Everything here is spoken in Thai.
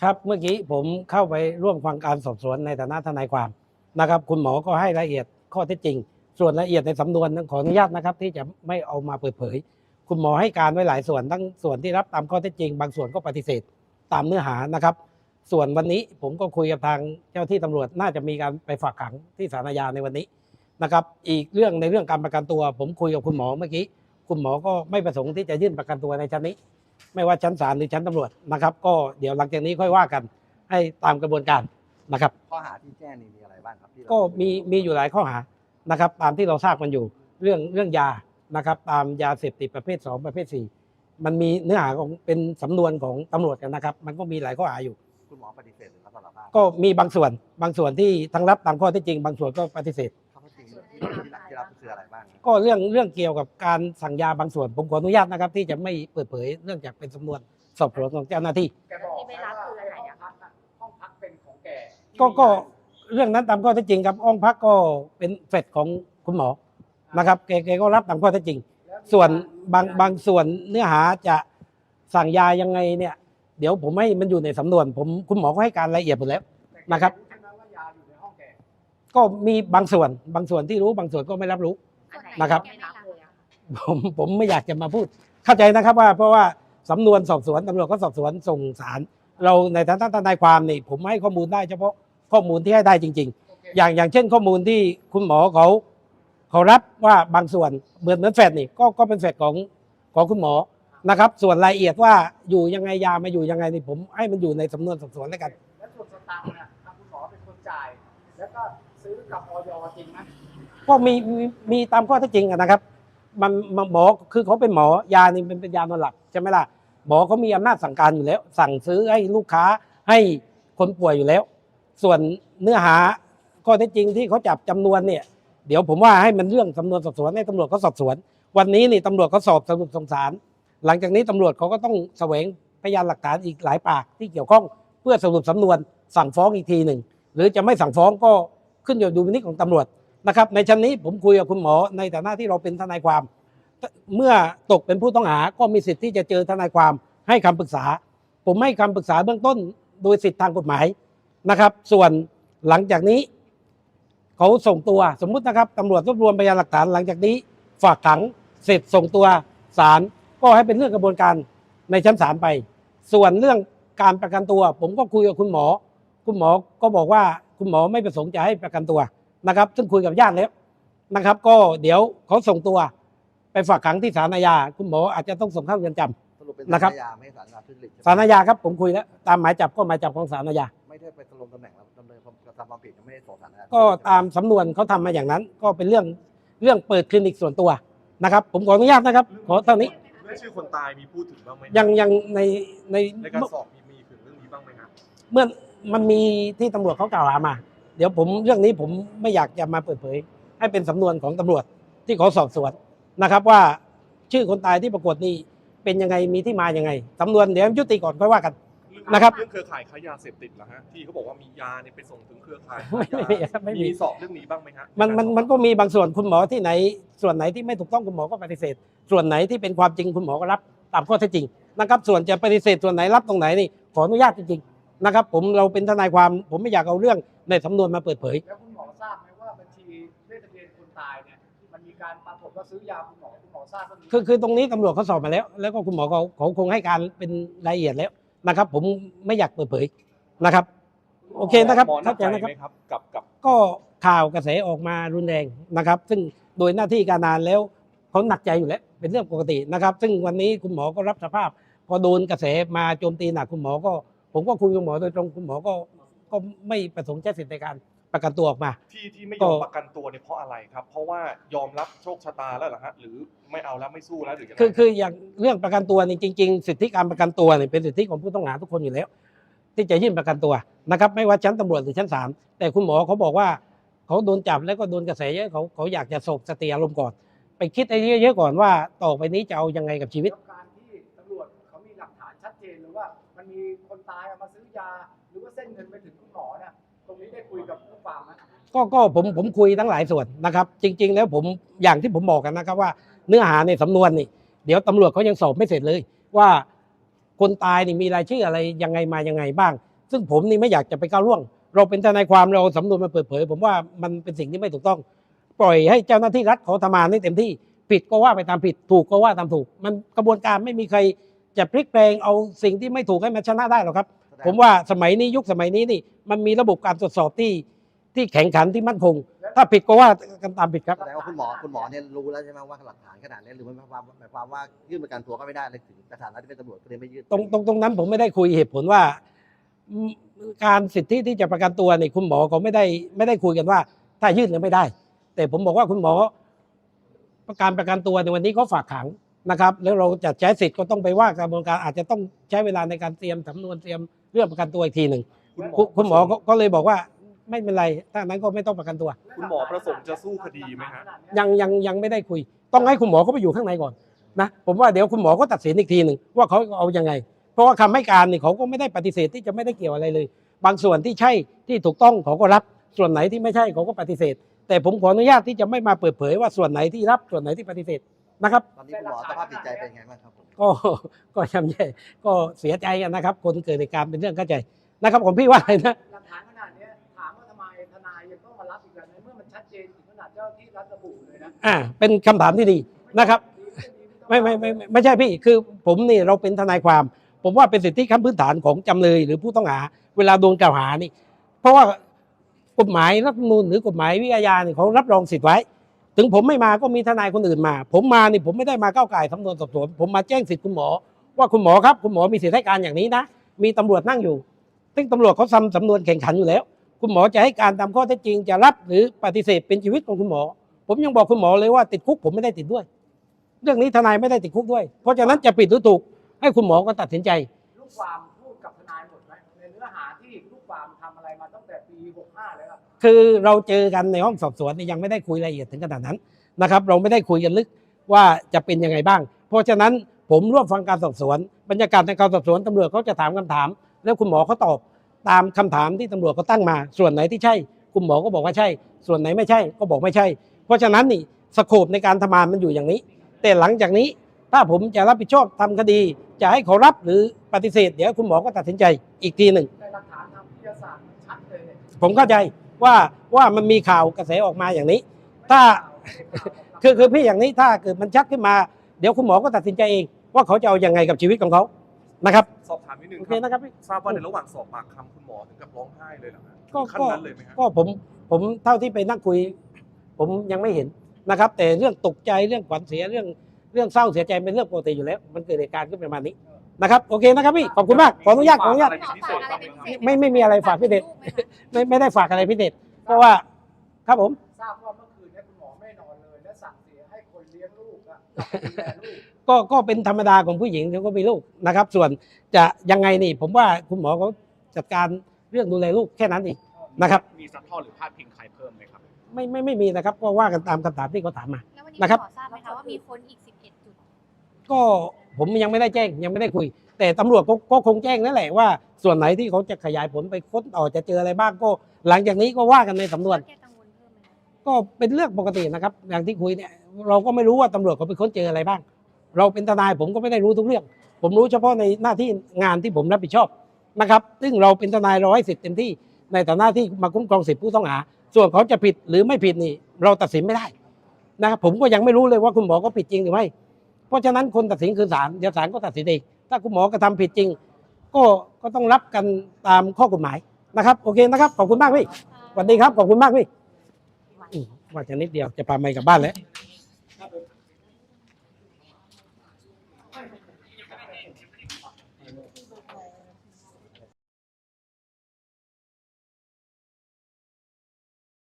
ครับเมื่อกี้ผมเข้าไปร่วมฟังการสอบสวนในฐานะทนายความนะครับ คุณหมอก็ให้รายละเอียดข้อเท็จจริง ส่วนรายละเอียดในสำนวนนั้นขออนุญาตนะครับ ที่จะไม่เอามาเปิดเผย คุณหมอให้การไว้หลายส่วนทั้งส่วนที่รับตามข้อเท็จจริง บางส่วนก็ปฏิเสธตามเนื้อหานะครับ ส่วนวันนี้ผมก็คุยกับทางเจ้าที่ตำรวจน่าจะมีการไปฝากขังที่ศาลอาญาในวันนี้นะครับ อีกเรื่องในเรื่องการประกันตัว ผมคุยกับคุณหมอเมื่อกี้คุณหมอก็ไม่ประสงค์ที่จะยื่นประกันตัวในชั้นนี้ ไม่ว่าชั้นศาลหรือชั้นตำรวจนะครับ ก็เดี๋ยวหลังจากนี้ค่อยว่ากันให้ตามกระบวนการนะครับ ข้อหาที่แจ้งนี่มีอะไรบ้างครับที่เราก็มีมีอยู่หลายข้อหานะครับ ตามที่เราทราบกันอยู่เรื่องเรื่องยานะครับ ตามยาเสพติดประเภท 2 ประเภท 4 มันมีเนื้อหาของเป็นสำนวนของตำรวจกันนะครับ มันก็มีหลายข้อหาอยู่ คุณหมอปฏิเสธหรือรับสารภาพก็มีบางส่วนบางส่วนที่ทั้งรับตามข้อเท็จจริง บางส่วนก็ปฏิเสธข้อเท็จจริงที่ที่ที่รับคืออะไรบ้างก็เรื่องเรื่องเกี่ยวกับการสั่งยาบางส่วน ผมขออนุญาตนะครับ ที่จะไม่เปิดเผยเนื่องจากเป็นสำนวนสอบสวนของเจ้าหน้าที่ แกบอกที่ไม่รับคืออะไรอะห้งพักน่ห้องพักเป็นของแกก็ก็เรื่องนั้นตามข้อเท็จจริงครับห้องพักก็เป็นเฟดของคุณหมอนะครับแกแกก็รับตามข้อเท็จจริงแล้วมีส่วนกรบางบางส่วนเนื้อหาจะสั่งยายังไงเนี่ย เดี๋ยวผมให้มันอยู่ในสำนวน ผมคุณหมอก็ให้การละเอียดหมดแล้วแต่แกนะครับใก็มีบางส่วนบางส่วนที่รู้บางส่วนก็ไม่รับรู้ อัไหนะครับ ไม่รับเลยอะผมผมไม่อยากจะมาพูด เข้าใจนะครับว่าเพราะว่าสำนวนสอบสวนตำรวจก็สอบสวนส่งสาร เราในฐานะทนายความนี่ผมให้ข้อมูลได้เฉพาะข้อมูลที่ให้ได้จริงโอเคๆอย่างอย่างเช่นข้อมูลที่คุณหมอเขาเขารับว่าบางส่วนเหมือนเหมือนแฟดนี่ก็ก็เป็นแฟดของของคุณหมอนะครับ ส่วนรายละเอียดว่าอยู่ยังไงยามาอยู่ยังไงนี่ผมให้มันอยู่ในสำนวนสอบสวนแล้วกัน แล้วส่วนสตางค์เนี่ยทางคุณหมอเป็นคนจ่าย แล้วก็ ซื้อกับออยจริงไหมก็มีมีมีตามข้อเท็จจริงอะนะครับ มันมันหมอคือเขาเป็นหมอยานี่เป็นเป็นยานอนหลับใช่ไหมล่ะหมอเขามีอำนาจสั่งการอยู่แล้ว สั่งซื้อให้ลูกค้าให้คนป่วยอยู่แล้ว ส่วนเนื้อหาข้อเท็จจริงที่เขาจับจำนวนเนี่ย เดี๋ยวผมว่าให้มันเรื่องสำนวนสอบสวนให้ตำรวจเขาสอบสวน วันนี้นี่ตำรวจเขาสอบสรุปส่งสาร หลังจากนี้ตำรวจเขาก็ต้องแสวงพยานหลักฐานอีกหลายปากที่เกี่ยวข้อง เพื่อสรุปสำนวนสั่งฟ้องอีกทีหนึ่งหรือจะไม่สั่งฟ้องก็ ขึ้นอยู่ดุลพินิจของตำรวจนะครับในชั้นนี้ผมคุยกับคุณหมอในฐานะที่เราเป็นทนายความ เมื่อตกเป็นผู้ต้องหาก็มีสิทธิ์ที่จะเจอทนายความให้คำปรึกษา ผมให้คำปรึกษาเบื้องต้นโดยสิทธิทางกฎหมายนะครับ ส่วนหลังจากนี้ เขาส่งตัวสมมุตินะครับตำรวจรวบรวมพยานหลักฐานหลังจากนี้ ฝากขังเสร็จส่งตัวศาลก็ให้เป็นเรื่องกระบวนการในชั้นศาลไป ส่วนเรื่องการประกันตัว ผมก็คุยกับคุณหมอ คุณหมอก็บอกว่า คุณหมอไม่ประสงค์จะให้ประกันตัวนะครับ ซึ่งคุยกับญาติแล้วนะครับ ก็เดี๋ยวเขาส่งตัวไปฝากขังที่ศาลอาญาคุณหมออาจจะต้องส่งเข้าเรือนจำ สรุปเป็นนะครับสารยาไม่ใช่สารยาทุจริตใช่ไหมศาลอาญาครับผมคุยแล้วตามหมายจับก็หมายจับของศาลอาญาไม่ได้ไปลงตำแหน่งแล้วดำเนินความกระทำความผิดยังไม่ได้ส่งสารอาญาก็ตามสำนวนเขาทำมาอย่างนั้น ก็เป็นเรื่องเรื่องเปิดคลินิกส่วนตัวนะครับ ผมขออนุญาตนะครับ ขอเท่านี้เรื่องชื่อคนตายมีพูดถึงบ้างไหมยังยังในในในการสอบมีมีถึงเรื่องนี้บ้างไหมครับเมื่อ มันมีที่ตำรวจเขากล่าวหามา เดี๋ยวผมเรื่องนี้ผมไม่อยากจะมาเปิดเผย ให้เป็นสำนวนของตำรวจที่เขาสอบสวนนะครับว่าชื่อคนตายที่ปรากฏนี่เป็นยังไงมีที่มายังไงสำนวนเดี๋ยวยุติก่อนค่อยว่ากันนะครับเรื่องเครือข่ายค้ายาเสพติดเหรอฮะที่เขาบอกว่ามียาเนี่ยไปส่งถึงเครือข่ายไม่ค้ายามีครับไม่มีมีสอบเรื่องนี้บ้างไหมฮะมันมันใารสอบมันก็มีบางส่วนคุณหมอที่ไหน ส่วนไหนที่ไม่ถูกต้องคุณหมอก็ปฏิเสธ ส่วนไหนที่เป็นความจริงคุณหมอก็รับตามข้อเท็จจริงนะครับส่วนจะปฏิเสธส่วนไหนรับตรงไหนนี่ขออนุญาตจริงๆ นะครับ ผมเราเป็นทนายความผมไม่อยากเอาเรื่องในสำนวนมาเปิดเผย แล้วคุณหมอทราบไหมว่าบัญชีเลขทะเบียนคนตายเนี่ยมันมีการปรากฏว่าซื้อยาคุณหมอคุณหมอทราบเรื่องนี้คือคือตรงนี้ตำรวจเขาสอบมาแล้ว แล้วก็คุณหมอเขาเขาคงให้การเป็นรายละเอียดแล้วนะครับ ผมไม่อยากเปิดเผยนะครับ โอเคนะครับหมอหนัเข้ากใจใจนะครับไหมครับ กับกับก็ข่าวกระแสออกมารุนแรงนะครับ ซึ่งโดยหน้าที่การงานแล้วเขาหนักใจอยู่แล้ว เป็นเรื่องปกตินะครับ ซึ่งวันนี้คุณหมอก็รับสภาพ พอโดนกระแสมาโจมตีหนักคุณหมอก็ ผมก็คุยกับคุณหมอโดยตรงคุณหมอก็ก็ไม่ประสงค์ใช้สิทธิในการประกันตัวออกมา ที่ที่ไม่ก็ยอมประกันตัวเนี่ยเพราะอะไรครับ เพราะว่ายอมรับโชคชะตาแล้วเหรอฮะหรือไม่เอาแล้วไม่สู้แล้วหรือยังไงคือคืออย่างเรื่องประกันตัวนี่จริง ๆ สิทธิการประกันตัวเนี่ยเป็นสิทธิของผู้ต้องหาทุกคนอยู่แล้ว ที่จะยื่นประกันตัวนะครับ ไม่ว่าชั้นตำรวจหรือชั้นศาลแต่คุณหมอเขาบอกว่าเขาโดนจับแล้วก็โดนกระแสเยอะเขาเขาอยากจะโศกสติอารมณ์ก่อน ไปคิดไอ้เยอะๆก่อนว่าต่อไปนี้จะเอายังไงกับชีวิตแล้วการที่ต มันมีคนตายเอามาซื้อยา หรือว่าเส้นเงินไปถึงคุณหมอเนี่ยตรงนี้ได้คุยกับผู้ฟังไหมก็ก็ผมผมคุยทั้งหลายส่วนนะครับ จริง ๆ แล้วผมอย่างที่ผมบอกกันนะครับว่าเนื้อหาในสำนวนนี่ เดี๋ยวตำรวจเขายังสอบไม่เสร็จเลย ว่าคนตายนี่มีรายชื่ออะไรยังไงมายังไงบ้าง ซึ่งผมนี่ไม่อยากจะไปก้าวล่วง เราเป็นทนายความเราเอาสำนวนมาเปิดเผย ผมว่ามันเป็นสิ่งที่ไม่ถูกต้อง ปล่อยให้เจ้าหน้าที่รัฐเขาทำงานให้เต็มที่ผิดก็ว่าไปตามผิดถูกก็ว่าตามถูก มันกระบวนการไม่มีใคร จะพลิกแปลงเอาสิ่งที่ไม่ถูกให้มันชนะได้หรอกครับ ผมว่าสมัยนี้ยุคสมัยนี้นี่มันมีระบบการตรวจสอบที่ที่แข็งขันที่มั่นคง ถ้าผิดก็ว่ากันตามผิดครับแสดงว่าคุณหมอคุณหมอเนี่ยรู้แล้วใช่ไหมว่าหลักฐานขนาดนี้หรือมันหมายความหมายความว่ายื่นประกันตัวก็ไม่ได้เลยถึงสถานะที่เป็นตำรวจก็เลยไม่ยื่นตรงตรงตรงนั้นผมไม่ได้คุยเหตุผลว่าอืมการสิทธิที่จะประกันตัวเนี่ยคุณหมอเขาไม่ได้ไม่ได้คุยกันว่า ถ้ายื่นหรือไม่ได้ แต่ผมบอกว่าคุณหมอ ประการประกันตัวในวันนี้เขาฝากขัง นะครับแล้วเราจะใช้สิทธิ์ก็ต้องไปว่ากระบวนการอาจจะต้องใช้เวลาในการเตรียมสำนวนเตรียมเรื่องประกันตัวอีกทีหนึ่งคุณหมอคุณคุณหมอก็ก็เลยบอกว่าไม่เป็นไรถ้านั้นก็ไม่ต้องประกันตัว คุณหมอประสงค์จะสู้คดีไหมฮะยังยังยังไม่ได้คุย ต้องให้คุณหมอเขาไปอยู่ข้างในก่อนนะผมว่าเดี๋ยวคุณหมอก็ตัดสินอีกทีหนึ่งว่าเขาเอายังไง เพราะว่าคำให้การเนี่ยเขาก็ไม่ได้ปฏิเสธที่จะไม่ได้เกี่ยวอะไรเลย บางส่วนที่ใช่ที่ถูกต้องเขาก็รับส่วนไหนที่ไม่ใช่เขาก็ปฏิเสธ แต่ผมขออนุญาตที่จะไม่มาเปิดเผยว่าส่วนไหนที่รับส่วนไหนที่ปฏิเสธ นะครับ ตอนนี้คุณหมอสภาพจิตใจเป็นไงบ้างครับผมก็ก็ยำแย่ก็เสียใจกันนะครับ คนเกิดเหตุการณ์เป็นเรื่องเข้าใจนะครับผมพี่ว่าอะไรนะ หลักฐานขนาดเนี้ยถามว่าทำไมทนายยังต้องมารับอีกแบบในเมื่อมันชัดเจนถึงขนาดเจ้าหน้าที่รัฐระบุเลยนะอ่า เป็นคำถามที่ดีนะครับ ไม่ไม่ไม่ไม่ไม่ใช่พี่คือผมนี่เราเป็นทนายความ ผมว่าเป็นสิทธิขั้นพื้นฐานของจำเลยหรือผู้ต้องหา เวลาโดนกล่าวหานี่ เพราะว่ากฎหมายรัฐธรรมนูญหรือกฎหมายวิทยาเนี่ยเขารับรองสิทธิ์ไว้ ถึงผมไม่มาก็มีทนายคนอื่นมา ผมมานี่ผมไม่ได้มาก้าวไก่สำนวนสอบสวน ผมมาแจ้งสิทธิ์คุณหมอ ว่าคุณหมอครับคุณหมอมีสิทธิให้การอย่างนี้นะ มีตำรวจนั่งอยู่ซึ่งตำรวจเขาทำสำนวนแข่งขันอยู่แล้ว คุณหมอจะให้การตามข้อเท็จจริงจะรับหรือปฏิเสธเป็นชีวิตของคุณหมอ ผมยังบอกคุณหมอเลยว่าติดคุกผมไม่ได้ติดด้วย เรื่องนี้ทนายไม่ได้ติดคุกด้วย เพราะฉะนั้นจะผิดหรือถูกให้คุณหมอก็ตัดสินใจ ลูกความ กับทนายหมดไหมในเนื้อหาที่ลูกความทำอะไรมาตั้งแต่ปี 65เลยครับคือเราเจอกันในห้องสอบสวนเนี่ยยังไม่ได้คุยรายละเอียดถึงขนาดนั้นนะครับ เราไม่ได้คุยกันลึกว่าจะเป็นยังไงบ้าง เพราะฉะนั้นผมร่วมฟังการสอบสวน บรรยากาศในการสอบสวนตำรวจเขาจะถามคำถาม แล้วคุณหมอเขาตอบตามคำถามที่ตำรวจเขาตั้งมา ส่วนไหนที่ใช่ คุณหมอก็บอกว่าใช่ ส่วนไหนไม่ใช่ก็บอกไม่ใช่ เพราะฉะนั้นนี่สโคปในการทำงานมันอยู่อย่างนี้ แต่หลังจากนี้ ถ้าผมจะรับผิดชอบทำคดี จะให้เขารับหรือปฏิเสธ เดี๋ยวคุณหมอก็ตัดสินใจอีกทีหนึ่งแต่หลักฐานทางวิทยาศาสตร์มันชัดเลยเนี่ยผมเข้าใจว่าว่ามันมีข่าวกระแสออกมาอย่างนี้ ถ้าคือคือพี่อย่างนี้ถ้าเกิดมันชัดขึ้นมา เดี๋ยวคุณหมอก็ตัดสินใจเอง ว่าเขาจะเอายังไงกับชีวิตของเขานะครับสอบถามนิดนึงโอคเครับนะครับพี่ทราบว่าในระหว่างสอบปากคำคุณหมอถึงกับร้องไห้เลยเหรอฮะก็ถึงขั้นก็นั้นเลยไหมฮะก็ผมผมเท่าที่ไปนั่งคุย ผมยังไม่เห็นนะครับ แต่เรื่องตกใจเรื่องขวัญเสียเรื่อง เรื่องเศร้าเสียใจเป็นเรื่องปกติอยู่แล้ว มันเกิดเหตุการณ์ขึ้นประมาณนี้นะครับโอเคนะครับพี่ขอบคุณมากขออนุญาตขออนุญาตะไรเป็นพิเศษบ้างไหมครับไม่ไม่มีอะไรฝากพี่เด็ดไม่ไม่ได้ฝากอะไรพิเศษเพราะว่าครับผมทราบว่าเมื่อคืนเนี้คุณหมอไม่นอนเลยและสั่งเสียให้คนเลี้ยงลูกอะกลับไปดูแลลูกก็ก็เป็นธรรมดาของผู้หญิงเขาก็มีลูกนะครับ ส่วนจะยังไงนี่ ผมว่าคุณหมอเขาจัดการเรื่องดูแลลูกแค่นั้นเองนะครับ มีซัดทอดหรือพาดพิงใครเพิ่มไหมครับ ไม่ไม่ไม่มีนะครับก็ว่ากันตามคำถามที่เขาถามมาแล้ววันนี้นะครับขอทราบไหมคะว่ามีคนอีก11จุด ก็ผมยังไม่ได้แจ้งยังไม่ได้คุย แต่ตำรวจก็ก็คงแจ้งนั่นแหละว่า ส่วนไหนที่เขาจะขยายผลไปค้นต่อจะเจออะไรบ้างก็ หลังจากนี้ก็ว่ากันในสำนวน แกกังวลเพิ่มไหมก็เป็นเรื่องปกตินะครับ อย่างที่คุยเนี่ยเราก็ไม่รู้ว่าตำรวจเขาไปค้นเจออะไรบ้าง เราเป็นทนายผมก็ไม่ได้รู้ทุกเรื่อง ผมรู้เฉพาะในหน้าที่งานที่ผมรับผิดชอบนะครับ ซึ่งเราเป็นทนายเราให้สิทธิ์เต็มที่ในฐานะที่มาคุ้มครองสิทธิผู้ต้องหา ส่วนเขาจะผิดหรือไม่ผิดนี่ เราตัดสินไม่ได้นะครับผมก็ยังไม่รู้เลยว่าคุณหมอก็ผิดจริงหรือไม่ เพราะฉะนั้นคนตัดสินคือศาลเดี๋ยวศาลก็ตัดสินเองถ้าคุณหมอกระทำผิดจริง ก็ก็ต้องรับกันตามข้อกฎหมายนะครับ โอเคนะครับ ขอบคุณมากพี่สวัสดีครับ ขอบคุณมากพี่อืมว่าจะนิดเดียวจะพาไม่กลับบ้านแล้ว